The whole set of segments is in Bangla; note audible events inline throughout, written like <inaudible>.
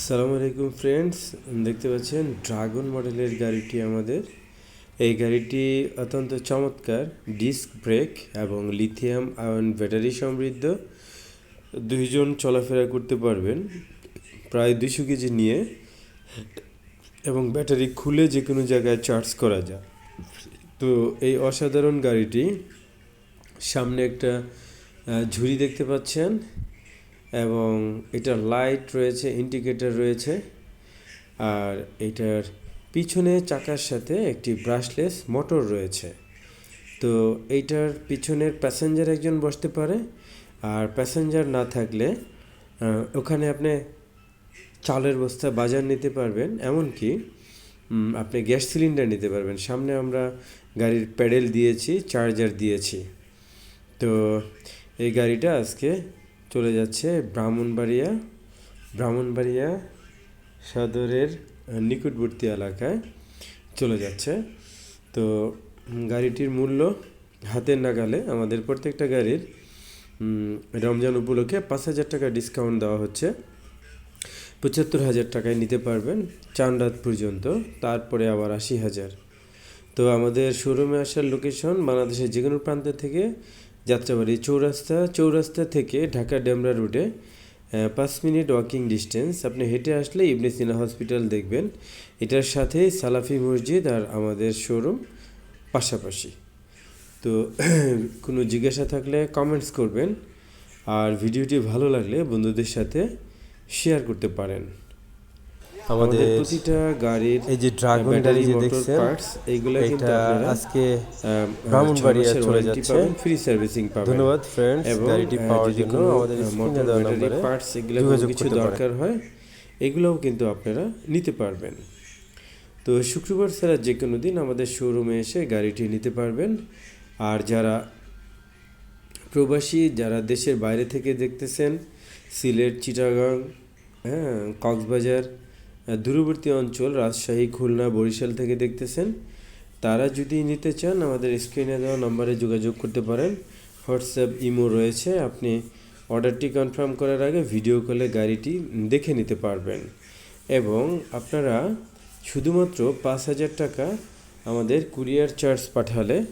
সালামু আলাইকুম ফ্রেন্ডস দেখতে পাচ্ছেন ড্রাগন মডেলের গাড়িটি আমাদের। এই গাড়িটি অত্যন্ত চমৎকার ডিস্ক ব্রেক এবং লিথিয়াম আয়ন ব্যাটারি সমৃদ্ধ। দুইজন চলাফেরা করতে পারবেন, প্রায় দুশো কেজি নিয়ে। এবং ব্যাটারি খুলে যে কোনো জায়গায় চার্জ করা যায়। তো এই অসাধারণ গাড়িটি, সামনে একটা ঝুড়ি দেখতে পাচ্ছেন। এবং এটার লাইট রয়েছে ইন্ডিকেটর রয়েছে। আর এটার পিছনে চাকার সাথে একটি ব্রাশলেস মোটর রয়েছে। তো এইটার পিছনের প্যাসেঞ্জার একজন বসতে পারে। আর প্যাসেঞ্জার না থাকলে ওখানে আপনি চালের বস্তা বাজার নিতে পারবেন। এমনকি আপনি গ্যাস সিলিন্ডার নিতে পারবেন। সামনে আমরা গাড়ির প্যাডেল দিয়েছি চার্জার দিয়েছি। তো এই গাড়িটা আজকে চলে যাচ্ছে ব্রাহ্মণবাড়িয়া ব্রাহ্মণবাড়িয়া সদরের নিকটবর্তী এলাকায় চলে যাচ্ছে। তো গাড়িটির মূল্য হাতের নাগালে আমাদের প্রত্যেকটা গাড়ির রমজান উপলক্ষে পাঁচ হাজার টাকা ডিসকাউন্ট দেওয়া হচ্ছে। পঁচাত্তর হাজার টাকায় নিতে পারবেন চান রাত পর্যন্ত, তারপরে আবার আশি হাজার। তো আমাদের শোরুমে আসার লোকেশন বাংলাদেশের যে কোনো প্রান্ত থেকে যাত্রাবাড়ি চৌরাস্তা চৌরাস্তা থেকে ঢাকা ডেমরা আহ, পাঁচ মিনিট ওয়াকিং ডিস্টেন্স আপনি হেঁটে আসলে ইবনে সিনা হসপিটাল দেখবেন। এটার সাথেই সালাফি মসজিদ আর আমাদের শোরুম পাশাপাশি। তো <clears throat> কোনো জিজ্ঞাসা থাকলে কমেন্টস করবেন। আর ভিডিওটি ভালো লাগলে বন্ধুদের সাথে শেয়ার করতে পারেন। আমাদের প্রতিটা গাড়ির এই যে ড্রাগন গাড়ি যে দেখছেন এইগুলো কিন্তু আপনারা আজকে ব্রাহ্মণবাড়িয়া চলে যাচ্ছে। ফ্রি সার্ভিসিং পাবেন। ধন্যবাদ ফ্রেন্ডস গাড়িটি পাওয়ার জন্য আমাদের মোটর ব্যাটারি পার্টস এগুলো কিছু দরকার হয় এগুলোও কিন্তু আপনারা নিতে পারবেন। তো শুক্রবার ছাড়া যে কোনো দিন আমাদের শোরুমে এসে গাড়িটি নিতে পারবেন। আর যারা প্রবাসী যারা দেশের বাইরে থেকে দেখতেছেন সিলেট চিটাগাং হ্যাঁ কক্সবাজার দূরবর্তী অঞ্চল, রাজশাহী, খুলনা, বরিশাল থেকে দেখতেছেন। তারা যদি নিতে চান, আমাদের স্ক্রিনে দেওয়া নম্বরে যোগাযোগ করতে পারেন। হোয়াটসঅ্যাপ, ইমো রয়েছে। আপনি অর্ডারটি কনফার্ম করার আগে ভিডিও কলে গাড়িটি দেখে নিতে পারবেন। এবং আপনারা শুধুমাত্র পাঁচ হাজার টাকা আমাদের কুরিয়ার চার্জ পাঠালে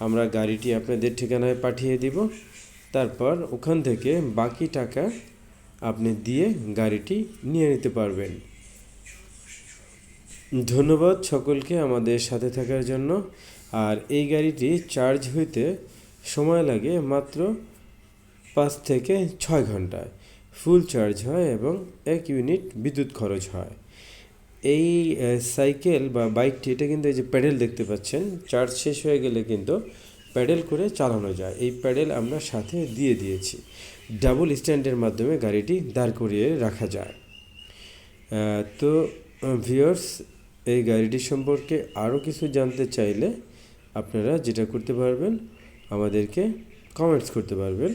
আমরা গাড়িটি আপনাদের ঠিকানায় পাঠিয়ে দিব। তারপর ওখান থেকে বাকি টাকা আপনি দিয়ে গাড়িটি নিয়ে নিতে পারবেন। ধন্যবাদ সকলকে আমাদের সাথে থাকার জন্য। আর এই গাড়িটি চার্জ হইতে সময় লাগে মাত্র পাঁচ থেকে ছয় ঘন্টায়। ফুল চার্জ হয় এবং এক ইউনিট বিদ্যুৎ খরচ হয়। এই সাইকেল বা বাইকটি এটা কিন্তু এই যে প্যাডেল দেখতে পাচ্ছেন চার্জ শেষ হয়ে গেলে কিন্তু প্যাডেল করে চালানো যায়। এই প্যাডেল আমরা সাথে দিয়ে দিয়েছি। ডাবল স্ট্যান্ডের মাধ্যমে গাড়িটি দাঁড় করিয়ে রাখা যায়। তো ভিউয়ার্স এই গাড়িটি সম্পর্কে আরও কিছু জানতে চাইলে আপনারা যেটা করতে পারবেন, আমাদেরকে কমেন্টস করতে পারবেন।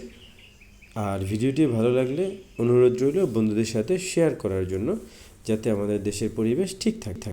আর ভিডিওটি ভালো লাগলে অনুরোধ রইল বন্ধুদের সাথে শেয়ার করার জন্য, যাতে আমাদের দেশের পরিবেশ ঠিকঠাক থাকে।